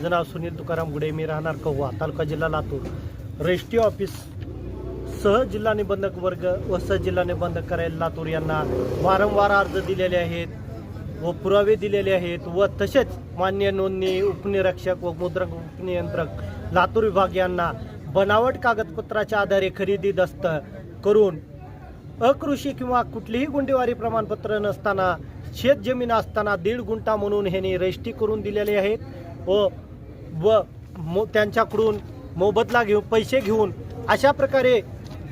माझं नाव सुनील तुकाराम गुडे मी राहणार कव्वा तालुका जिल्हा लातूर. रेस्टी ऑफिस सह जिल्हा निबंधक वर्ग व सहजिल्हा निबंधक करायला लातूर यांना वारंवार अर्ज दिलेले आहेत व पुरावे दिलेले आहेत व तसेच मान्य नोंदणी उपनिरीक्षक व मुद्रक उपनियंत्रक लातूर विभाग यांना बनावट कागदपत्राच्या आधारे खरेदी दस्त करून अकृषी किंवा कुठलीही गुंडेवारी प्रमाणपत्र नसताना शेत जमीन असताना दीड गुंठा म्हणून ह्यांनी रजिस्ट्री करून दिलेले आहेत व व मो त्यांच्याकडून मोबदला घेऊन पैसे घेऊन अशा प्रकारे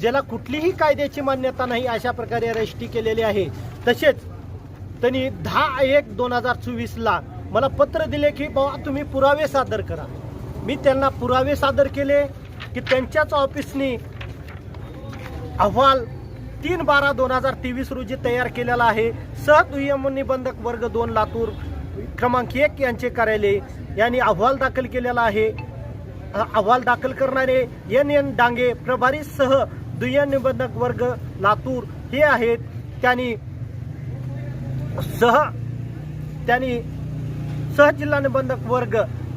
ज्याला कुठलीही कायद्याची मान्यता नाही अशा प्रकारे रजिस्ट्री केलेली आहे. तसेच त्यांनी दहा एक दोन हजार चोवीसला मला पत्र दिले की बाबा तुम्ही पुरावे सादर करा. मी त्यांना पुरावे सादर केले की त्यांच्याच ऑफिसनी अहवाल तीन बारा दोन हजार तेवीस रोजी तयार केलेला आहे. सहदुय्यम निबंधक वर्ग दोन लातूर क्रमांक एक यांचे कार्यालय. यांनी अहवाल दाखल केलेला आहे. अहवाल दाखल करणारे एन एन डांगे प्रभारी सह दुय्यम निबंधक वर्ग लातूर हे आहेत. त्यांनी सह त्यांनी सहजिल्हा निबंधक वर्ग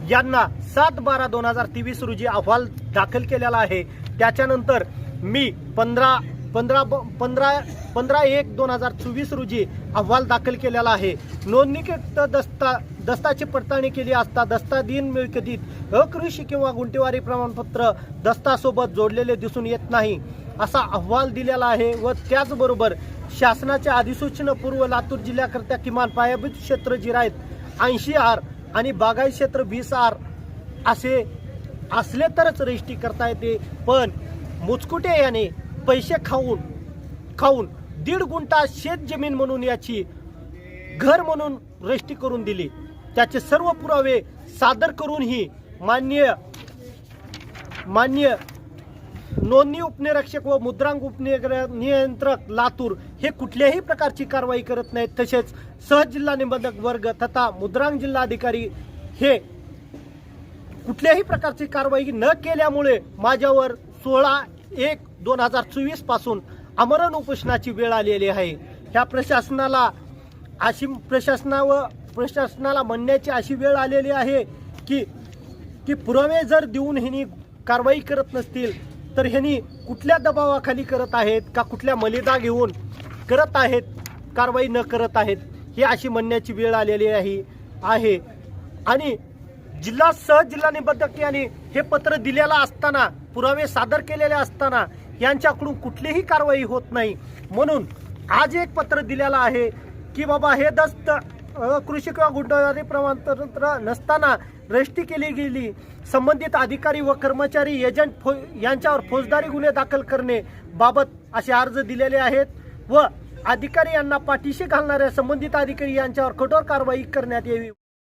यांना सात बारा दोन हजार तेवीस रोजी अहवाल दाखल केलेला आहे. त्याच्यानंतर मी पंधरा पंधरा ब- पंधरा पंधरा एक दोन हजार चोवीस रोजी अहवाल दाखल केलेला आहे. नोंदणीकृत दस्ता दस्ताची पडताळणी केली असता दस्ता दिन मिळकतीत अकृषी किंवा गुंटेवारी प्रमाणपत्र दस्तासोबत जोडलेले दिसून येत नाही असा अहवाल दिलेला आहे व त्याचबरोबर शासनाच्या अधिसूचनापूर्व लातूर जिल्ह्याकरता किमान पायाभूत क्षेत्र जिरायत ऐंशी आर आणि बागाई क्षेत्र वीस आर असे असले तरच रजिस्ट्री करता येते. पण मुचकुटे याने पैसे खाऊन खाऊन दीड गुंठा शेत जमीन म्हणून याची घर म्हणून रजिस्ट्री करून दिली. त्याचे सर्व पुरावे सादर करूनही मान्य मान्य नोंदणी उपनिरीक्षक व मुद्रांक उपनिर नियंत्रक लातूर हे कुठल्याही प्रकारची कारवाई करत नाहीत. तसेच सहज जिल्हा निबंधक वर्ग तथा मुद्रांक जिल्हाधिकारी हे कुठल्याही प्रकारची कारवाई न केल्यामुळे माझ्यावर सोळा एक दोन हजार चोवीसपासून आमरण उपोषणाची वेळ आलेली आहे. ह्या प्रशासनाला अशी प्रशासना व प्रशासनाला म्हणण्याची अशी वेळ आलेली आहे की की पुरावे जर देऊन ह्यांनी कारवाई करत नसतील तर ह्यांनी कुठल्या दबावाखाली करत आहेत का कुठल्या मलिदा घेऊन करत आहेत कारवाई न करत आहेत ही अशी म्हणण्याची वेळ आलेली आहे. आहे. आणि जिल्हा सहज जिल्हा निबंधक यांनी हे पत्र दिलेलं असताना पुरावे सादर केलेले असताना यांच्याकडून कुठलीही कारवाई होत नाही. म्हणून आज एक पत्र दिलेलं आहे की बाबा हे दस्त कृषी किंवा गुंडवारी प्रमाणपत्र नसताना रजिस्ट्री केली गेली. संबंधित अधिकारी व कर्मचारी एजंट फो यांच्यावर फौजदारी गुन्हे दाखल करणे बाबत असे अर्ज दिलेले आहेत व अधिकारी यांना पाठीशी घालणाऱ्या संबंधित अधिकारी यांच्यावर कठोर कारवाई करण्यात यावी.